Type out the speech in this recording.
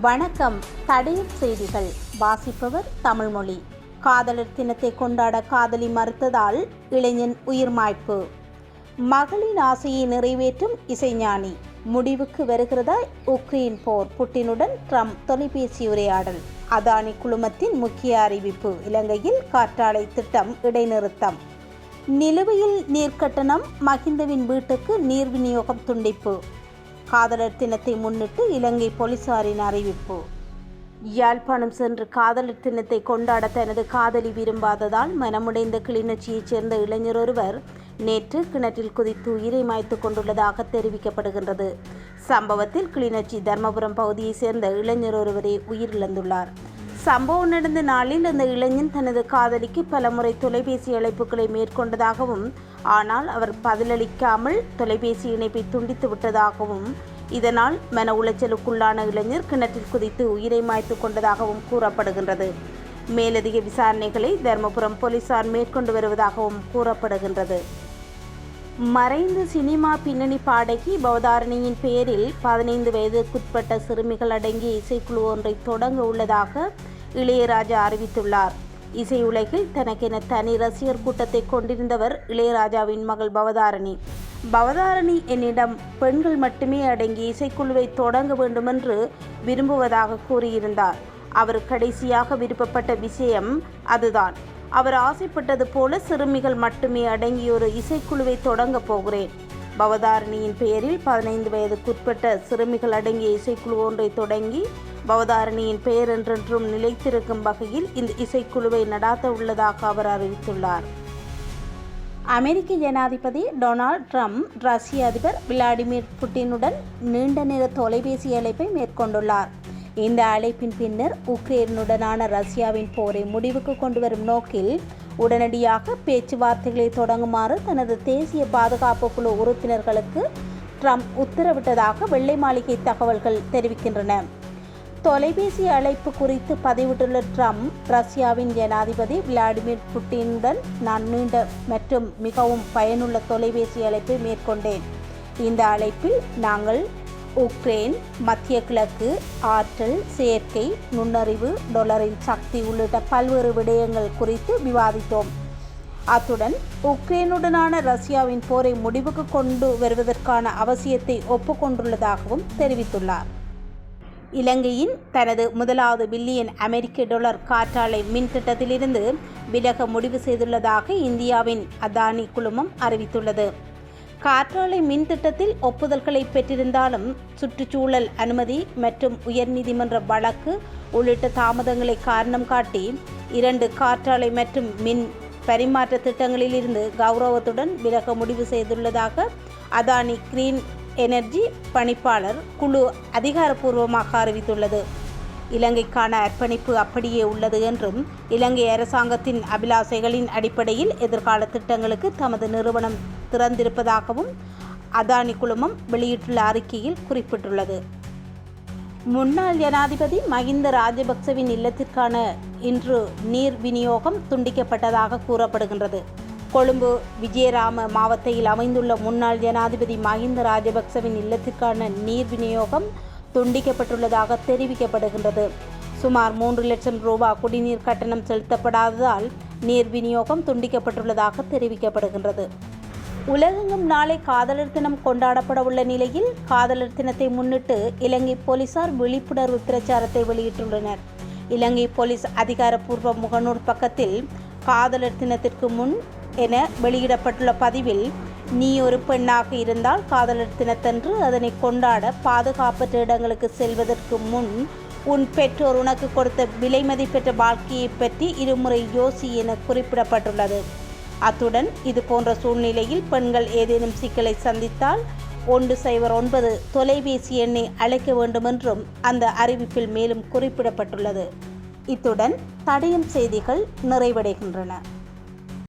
வணக்கம். தடயம் செய்திகள். வாசிப்பவர் தமிழ்மொழி. காதலர் தினத்தை கொண்டாட காதலி மறுத்ததால் இளைஞன் உயிர் மாய்ப்பு மகளின் ஆசையை நிறைவேற்றும் இசைஞானி. முடிவுக்கு வருகிறதா உக்ரைன் போர்? புட்டினுடன் ட்ரம்ப் தொலைபேசி உரையாடல். அதானி குழுமத்தின் முக்கிய அறிவிப்பு. இலங்கையில் காற்றாலை திட்டம் இடைநிறுத்தம். நிலுவையில் நீர்க்கட்டணம் மகிந்தவின் வீட்டுக்கு நீர் விநியோகம் துண்டிப்பு. காதலர் தினத்தை முன்னிட்டு இலங்கை போலீசாரின் அறிவிப்பு. யாழ்ப்பாணம் சென்று காதலர் தினத்தை கொண்டாட தனது காதலி விரும்பாததால் மனமுடைந்த கிளிநொச்சியைச் சேர்ந்த இளைஞர் ஒருவர் நேற்று கிணற்றில் குதித்து உயிரை மாய்த்து கொண்டுள்ளதாக தெரிவிக்கப்படுகின்றது. சம்பவத்தில் கிளிநொச்சி தர்மபுரம் பகுதியைச் சேர்ந்த இளைஞர் ஒருவரே உயிரிழந்துள்ளார். சம்பவம் நடந்த நாளில் அந்த இளைஞன் தனது காதலிக்கு பலமுறை தொலைபேசி அழைப்புகளை மேற்கொண்டதாகவும் ஆனால் அவர் பதிலளிக்காமல் தொலைபேசி இணைப்பை துண்டித்து விட்டதாகவும் இதனால் மன உளைச்சலுக்குள்ளான இளைஞர் கிணற்றில் குதித்து உயிரை மாய்த்து கொண்டதாகவும் கூறப்படுகின்றது. மேலதிக விசாரணைகளை தர்மபுரம் போலீசார் மேற்கொண்டு வருவதாகவும் கூறப்படுகின்றது. மறைந்த சினிமா பின்னணி பாடகி பவதாரணியின் பெயரில் பதினைந்து வயதுக்குட்பட்ட சிறுமிகள் அடங்கிய இசைக்குழு ஒன்றை தொடங்க உள்ளதாக இளையராஜா அறிவித்துள்ளார். இசையுலகில் தனக்கென தனி ரசிகர் கூட்டத்தை கொண்டிருந்தவர் இளையராஜாவின் மகள் பவதாரணி. பவதாரணி என்னிடம் பெண்கள் மட்டுமே அடங்கி இசைக்குழுவை தொடங்க வேண்டுமென்று விரும்புவதாக கூறியிருந்தார். அவர் கடைசியாக விருப்பப்பட்ட விஷயம் அதுதான். அவர் ஆசைப்பட்டது போல சிறுமிகள் மட்டுமே அடங்கிய ஒரு இசைக்குழுவை தொடங்கப் போகிறேன். பவதாரணியின் பெயரில் பதினைந்து வயதுக்குட்பட்ட சிறுமிகள் அடங்கிய இசைக்குழு ஒன்றை தொடங்கி பவதாரணியின் பெயர் என்றென்றும் நிலைத்திருக்கும் வகையில் இந்த இசைக்குழுவை நடாத்த உள்ளதாக அவர் அறிவித்துள்ளார். அமெரிக்க ஜனாதிபதி டொனால்ட் ட்ரம்ப் ரஷ்ய அதிபர் விளாடிமிர் புட்டினுடன் நீண்ட நேர தொலைபேசி அழைப்பை மேற்கொண்டுள்ளார். இந்த அழைப்பின் பின்னர் உக்ரைனுடனான ரஷ்யாவின் போரை முடிவுக்கு கொண்டு வரும் நோக்கில் உடனடியாக பேச்சுவார்த்தைகளை தொடங்குமாறு தனது தேசிய பாதுகாப்பு குழு உறுப்பினர்களுக்கு ட்ரம்ப் உத்தரவிட்டதாக வெள்ளை மாளிகை தகவல்கள் தெரிவிக்கின்றன. தொலைபேசி அழைப்பு குறித்து பதிவிட்டுள்ள ட்ரம்ப் ரஷ்யாவின் ஜனாதிபதி விளாடிமிர் புட்டினுடன் நான் நீண்ட மற்றும் மிகவும் பயனுள்ள தொலைபேசி அழைப்பை மேற்கொண்டேன். இந்த அழைப்பில் நாங்கள் உக்ரைன் மத்திய கிழக்கு ஆற்றல் செயற்கை நுண்ணறிவு டொலரின் சக்தி உள்ளிட்ட பல்வேறு விடயங்கள் குறித்து விவாதித்தோம். அத்துடன் உக்ரைனுடனான ரஷ்யாவின் போரை முடிவுக்கு கொண்டு வருவதற்கான அவசியத்தை ஒப்புக்கொண்டுள்ளதாகவும் தெரிவித்துள்ளார். இலங்கையின் தனது முதலாவது பில்லியன் அமெரிக்க டொலர் காற்றாலை மின் திட்டத்திலிருந்து விலக முடிவு செய்துள்ளதாக இந்தியாவின் அதானி குழுமம் அறிவித்துள்ளது. காற்றாலை மின் திட்டத்தில் ஒப்புதல்களை பெற்றிருந்தாலும் சுற்றுச்சூழல் அனுமதி மற்றும் உயர்நீதிமன்ற வழக்கு உள்ளிட்ட தாமதங்களை காரணம் காட்டி இரண்டு காற்றாலை மற்றும் மின் பரிமாற்ற திட்டங்களிலிருந்து கௌரவத்துடன் விலக முடிவு செய்துள்ளதாக அதானி கிரீன் எனர்ஜி பணிப்பாளர் குழு அதிகாரப்பூர்வமாக அறிவித்துள்ளது. இலங்கைக்கான அர்ப்பணிப்பு அப்படியே உள்ளது என்றும் இலங்கை அரசாங்கத்தின் அபிலாசைகளின் அடிப்படையில் எதிர்கால திட்டங்களுக்கு தமது நிறுவனம் திறந்திருப்பதாகவும் அதானி குழுமம் வெளியிட்டுள்ள அறிக்கையில் குறிப்பிட்டுள்ளது. முன்னாள் ஜனாதிபதி மகிந்த ராஜபக்சவின் இல்லத்திற்கான இன்று நீர் விநியோகம் துண்டிக்கப்பட்டதாக கூறப்படுகின்றது. கொழும்பு விஜயராம மாவட்டத்தில் அமைந்துள்ள முன்னாள் ஜனாதிபதி மஹிந்த ராஜபக்சவின் இல்லத்திற்கான நீர் விநியோகம் துண்டிக்கப்பட்டுள்ளதாக தெரிவிக்கப்படுகின்றது. சுமார் மூன்று லட்சம் ரூபாய் குடிநீர் கட்டணம் செலுத்தப்படாததால் நீர் விநியோகம் துண்டிக்கப்பட்டுள்ளதாக தெரிவிக்கப்படுகின்றது. உலகெங்கும் நாளை காதலர் தினம் கொண்டாடப்பட உள்ள நிலையில் காதலர் தினத்தை முன்னிட்டு இலங்கை போலீசார் விழிப்புணர்வு பிரச்சாரத்தை வெளியிட்டுள்ளனர். இலங்கை போலீஸ் அதிகாரப்பூர்வ முகநூல் பக்கத்தில் காதலர் தினத்திற்கு முன் என வெளியிடப்பட்டுள்ள பதிவில் நீ ஒரு பெண்ணாக இருந்தால் காதலர் தினத்தன்று அதனை கொண்டாட பாதுகாப்பற்ற இடங்களுக்கு செல்வதற்கு முன் உன் பெற்றோர் உனக்கு கொடுத்த விலை மதிப்பெற்ற வாழ்க்கையை பற்றி இருமுறை யோசி என குறிப்பிடப்பட்டுள்ளது. அத்துடன் இது போன்ற சூழ்நிலையில் பெண்கள் ஏதேனும் சிக்கலை சந்தித்தால் ஒன்று சைபர் ஒன்பது தொலைபேசி எண்ணை அழைக்க வேண்டுமென்றும் அந்த அறிவிப்பில் மேலும் குறிப்பிடப்பட்டுள்ளது. இத்துடன் தடையும் செய்திகள் நிறைவடைகின்றன.